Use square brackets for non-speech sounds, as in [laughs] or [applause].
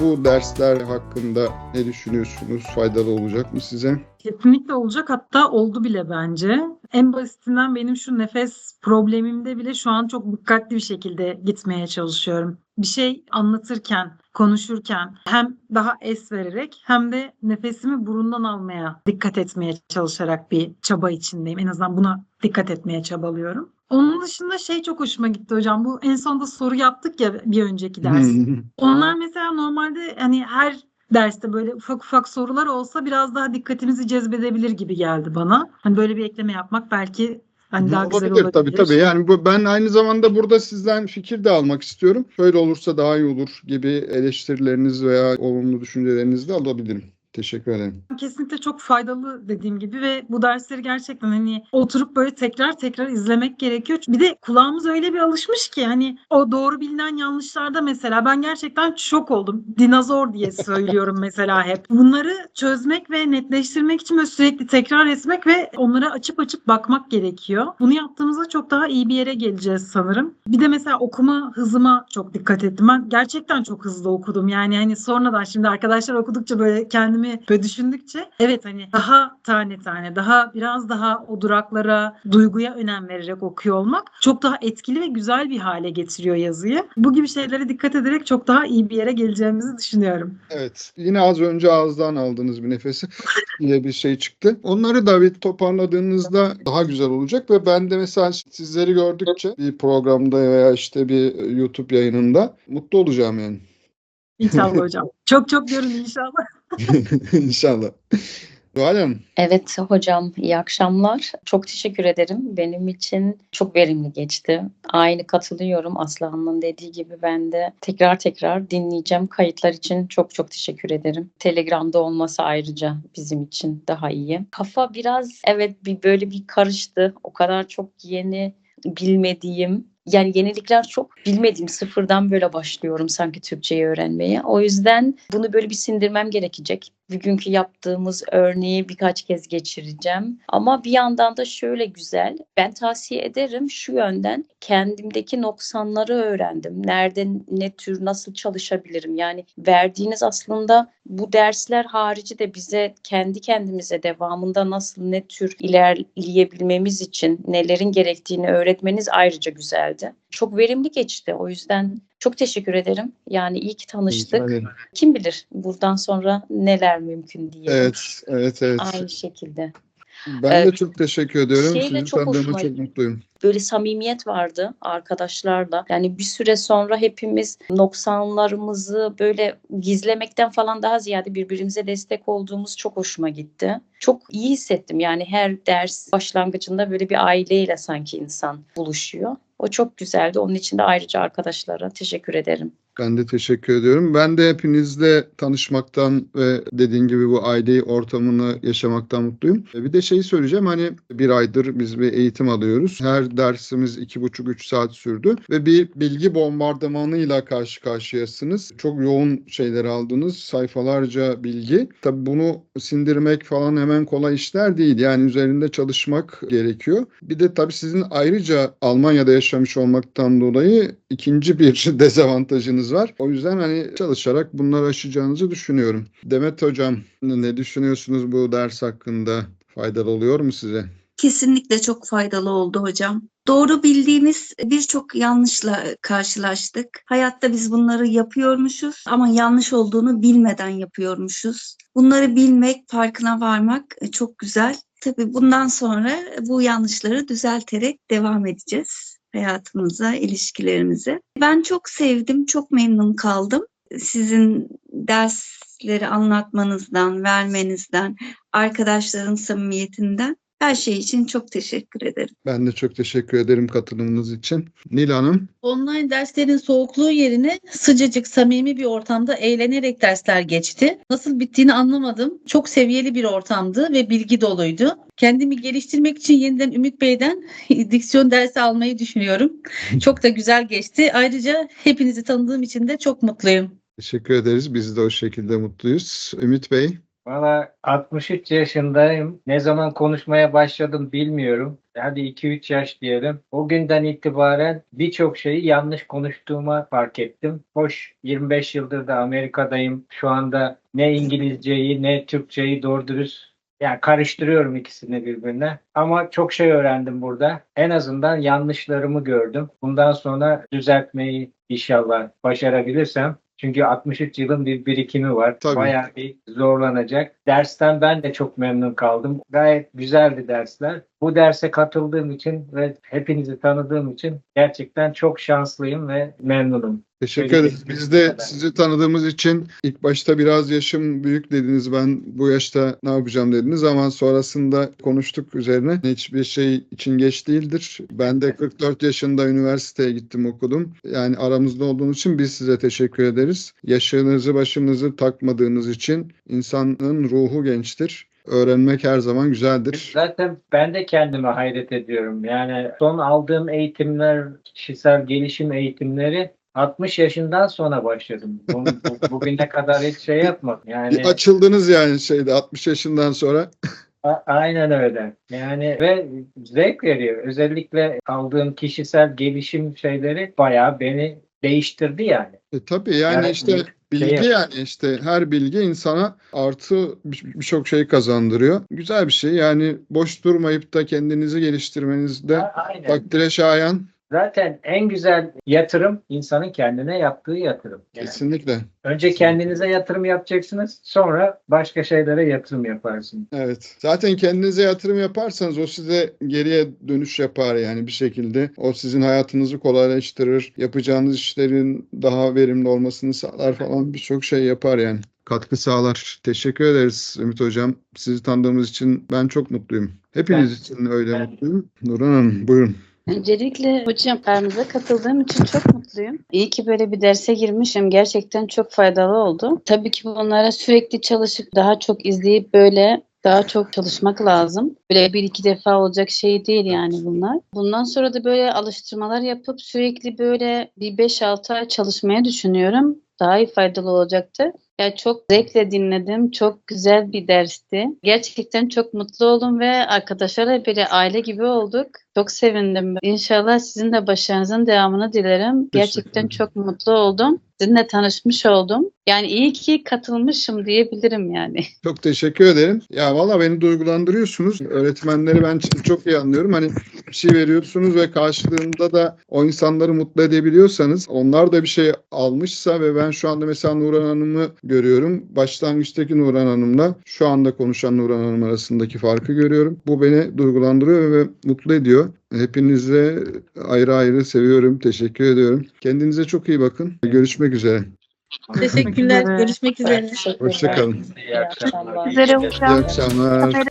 Bu dersler hakkında ne düşünüyorsunuz? Faydalı olacak mı size? Kesinlikle olacak hatta oldu bile bence. En basitinden benim şu nefes problemimde bile şu an çok dikkatli bir şekilde gitmeye çalışıyorum. Bir şey anlatırken, konuşurken hem daha es vererek hem de nefesimi burundan almaya dikkat etmeye çalışarak bir çaba içindeyim. En azından buna dikkat etmeye çabalıyorum. Onun dışında şey çok hoşuma gitti hocam. Bu en sonunda soru yaptık ya bir önceki ders. [laughs] Onlar mesela normalde hani her derste böyle ufak ufak sorular olsa biraz daha dikkatimizi cezbedebilir gibi geldi bana. Hani böyle bir ekleme yapmak belki hani daha güzel olabilir olabilir. tabii tabii. Yani bu, ben aynı zamanda burada sizden fikir de almak istiyorum. Şöyle olursa daha iyi olur gibi eleştirileriniz veya olumlu düşüncelerinizi de alabilirim. Teşekkür ederim. Kesinlikle çok faydalı dediğim gibi ve bu dersleri gerçekten hani oturup böyle tekrar tekrar izlemek gerekiyor. Bir de kulağımız öyle bir alışmış ki hani o doğru bilinen yanlışlarda mesela ben gerçekten şok oldum. Dinozor diye [laughs] söylüyorum mesela hep. Bunları çözmek ve netleştirmek için böyle sürekli tekrar etmek ve onlara açıp açıp bakmak gerekiyor. Bunu yaptığımızda çok daha iyi bir yere geleceğiz sanırım. Bir de mesela okuma hızıma çok dikkat ettim. Ben gerçekten çok hızlı okudum. Yani hani sonradan şimdi arkadaşlar okudukça böyle kendimi böyle düşündükçe evet hani daha tane tane daha biraz daha o duraklara duyguya önem vererek okuyor olmak çok daha etkili ve güzel bir hale getiriyor yazıyı. Bu gibi şeylere dikkat ederek çok daha iyi bir yere geleceğimizi düşünüyorum. Evet. Yine az önce ağızdan aldığınız bir nefesi [laughs] diye bir şey çıktı. Onları da bir toparladığınızda daha güzel olacak ve ben de mesela sizleri gördükçe bir programda veya işte bir YouTube yayınında mutlu olacağım yani. İnşallah hocam. Çok çok görün inşallah. [laughs] [laughs] İnşallah. Hanım, Evet hocam iyi akşamlar. Çok teşekkür ederim. Benim için çok verimli geçti. Aynı katılıyorum Aslıhan'ın dediği gibi ben de tekrar tekrar dinleyeceğim. Kayıtlar için çok çok teşekkür ederim. Telegram'da olması ayrıca bizim için daha iyi. Kafa biraz evet bir böyle bir karıştı. O kadar çok yeni bilmediğim yani yenilikler çok bilmediğim sıfırdan böyle başlıyorum sanki Türkçeyi öğrenmeye. O yüzden bunu böyle bir sindirmem gerekecek. Bugünkü yaptığımız örneği birkaç kez geçireceğim. Ama bir yandan da şöyle güzel. Ben tavsiye ederim şu yönden kendimdeki noksanları öğrendim. Nerede ne tür nasıl çalışabilirim? Yani verdiğiniz aslında bu dersler harici de bize kendi kendimize devamında nasıl ne tür ilerleyebilmemiz için nelerin gerektiğini öğretmeniz ayrıca güzeldi. Çok verimli geçti. O yüzden çok teşekkür ederim. Yani iyi ki tanıştık. Kim bilir buradan sonra neler mümkün diye. Evet, evet, evet. Aynı şekilde. Ben de Evet. çok teşekkür ediyorum. Şeyle Sizi çok hoşuma çok mutluyum. Böyle samimiyet vardı arkadaşlarla. Yani bir süre sonra hepimiz noksanlarımızı böyle gizlemekten falan daha ziyade birbirimize destek olduğumuz çok hoşuma gitti. Çok iyi hissettim. Yani her ders başlangıcında böyle bir aileyle sanki insan buluşuyor. O çok güzeldi. Onun için de ayrıca arkadaşlara teşekkür ederim. Ben de teşekkür ediyorum. Ben de hepinizle tanışmaktan ve dediğin gibi bu aile ortamını yaşamaktan mutluyum. E, Bir de şeyi söyleyeceğim hani bir aydır biz bir eğitim alıyoruz. Her dersimiz iki buçuk üç saat sürdü ve bir bilgi bombardımanıyla karşı karşıyasınız. Çok yoğun şeyler aldınız. Sayfalarca bilgi. Tabii bunu sindirmek falan hemen kolay işler değil. Yani üzerinde çalışmak gerekiyor. Bir de tabii sizin ayrıca Almanya'da yaşamış olmaktan dolayı ikinci bir [laughs] dezavantajınız var. O yüzden hani çalışarak bunları aşacağınızı düşünüyorum. Demet Hocam ne düşünüyorsunuz bu ders hakkında? Faydalı oluyor mu size? Kesinlikle çok faydalı oldu hocam. Doğru bildiğimiz birçok yanlışla karşılaştık. Hayatta biz bunları yapıyormuşuz ama yanlış olduğunu bilmeden yapıyormuşuz. Bunları bilmek, farkına varmak çok güzel. Tabii bundan sonra bu yanlışları düzelterek devam edeceğiz hayatımıza, ilişkilerimize. Ben çok sevdim, çok memnun kaldım. Sizin dersleri anlatmanızdan, vermenizden, arkadaşların samimiyetinden her şey için çok teşekkür ederim. Ben de çok teşekkür ederim katılımınız için. Nil Hanım, Online derslerin soğukluğu yerine sıcacık, samimi bir ortamda eğlenerek dersler geçti. Nasıl bittiğini anlamadım. Çok seviyeli bir ortamdı ve bilgi doluydu. Kendimi geliştirmek için yeniden Ümit Bey'den [laughs] diksiyon dersi almayı düşünüyorum. [laughs] Çok da güzel geçti. Ayrıca hepinizi tanıdığım için de çok mutluyum. teşekkür ederiz. Biz de o şekilde mutluyuz. Ümit Bey, Valla 63 yaşındayım. Ne zaman konuşmaya başladım bilmiyorum. Hadi 2-3 yaş diyelim. O günden itibaren birçok şeyi yanlış konuştuğuma fark ettim. Hoş 25 yıldır da Amerika'dayım. Şu anda ne İngilizceyi ne Türkçeyi doğru dürüst yani karıştırıyorum ikisini birbirine. Ama çok şey öğrendim burada. En azından yanlışlarımı gördüm. Bundan sonra düzeltmeyi inşallah başarabilirsem çünkü 63 yılın bir birikimi var. Tabii. Bayağı bir zorlanacak. Dersten ben de çok memnun kaldım. Gayet güzeldi dersler. Bu derse katıldığım için ve hepinizi tanıdığım için gerçekten çok şanslıyım ve memnunum. Teşekkür ederiz. Biz de sizi tanıdığımız için ilk başta biraz yaşım büyük dediniz. Ben bu yaşta ne yapacağım dediniz ama sonrasında konuştuk üzerine. Hiçbir şey için geç değildir. Ben de 44 yaşında üniversiteye gittim okudum. Yani aramızda olduğunuz için biz size teşekkür ederiz. Yaşınızı başınızı takmadığınız için insanın ruhu gençtir. Öğrenmek her zaman güzeldir. Zaten ben de kendime hayret ediyorum. Yani son aldığım eğitimler, kişisel gelişim eğitimleri 60 yaşından sonra başladım. Bu- bu- Bugüne kadar hiç şey yapmadım. Yani Bir açıldınız yani şeyde 60 yaşından sonra. A- Aynen öyle. Yani ve zevk veriyor. Özellikle aldığım kişisel gelişim şeyleri bayağı beni değiştirdi yani. E, tabii yani Yani işte şey bilgi yap- yani işte her bilgi insana artı bir- birçok şey kazandırıyor. Güzel bir şey yani boş durmayıp da kendinizi geliştirmenizde takdire şayan Zaten en güzel yatırım insanın kendine yaptığı yatırım. Yani kesinlikle. önce kendinize yatırım yapacaksınız, sonra başka şeylere yatırım yaparsınız. Evet. Zaten kendinize yatırım yaparsanız o size geriye dönüş yapar yani bir şekilde. O sizin hayatınızı kolaylaştırır. Yapacağınız işlerin daha verimli olmasını sağlar falan birçok şey yapar yani. Katkı sağlar. Teşekkür ederiz Ümit Hocam. Sizi tanıdığımız için ben çok mutluyum. Hepiniz Ben- için öyle ben- mutluyum. Nurhan Hanım buyurun. Öncelikle hocam aramıza katıldığım için çok mutluyum. İyi ki böyle bir derse girmişim. Gerçekten çok faydalı oldu. Tabii ki bunlara sürekli çalışıp daha çok izleyip böyle daha çok çalışmak lazım. Böyle bir iki defa olacak şey değil yani bunlar. Bundan sonra da böyle alıştırmalar yapıp sürekli böyle bir 5-6 ay çalışmaya düşünüyorum. Daha iyi faydalı olacaktı. Ya çok zevkle dinledim. Çok güzel bir dersti. Gerçekten çok mutlu oldum ve arkadaşlarla böyle aile gibi olduk. Çok sevindim. İnşallah sizin de başarınızın devamını dilerim. Gerçekten çok mutlu oldum. Sizinle tanışmış oldum. Yani iyi ki katılmışım diyebilirim yani. [laughs] Çok teşekkür ederim. Ya valla beni duygulandırıyorsunuz. Öğretmenleri ben çok iyi anlıyorum. Hani bir şey veriyorsunuz ve karşılığında da o insanları mutlu edebiliyorsanız onlar da bir şey almışsa ve ben şu anda mesela Nurhan Hanım'ı görüyorum. Başlangıçtaki Nurhan Hanım'la şu anda konuşan Nurhan Hanım arasındaki farkı görüyorum. Bu beni duygulandırıyor ve mutlu ediyor. Hepinize ayrı ayrı seviyorum. Teşekkür ediyorum. Kendinize çok iyi bakın. Görüşmek üzere. Teşekkürler. Görüşmek üzere. Teşekkürler. Hoşça kalın. İyi akşamlar. İyi akşamlar.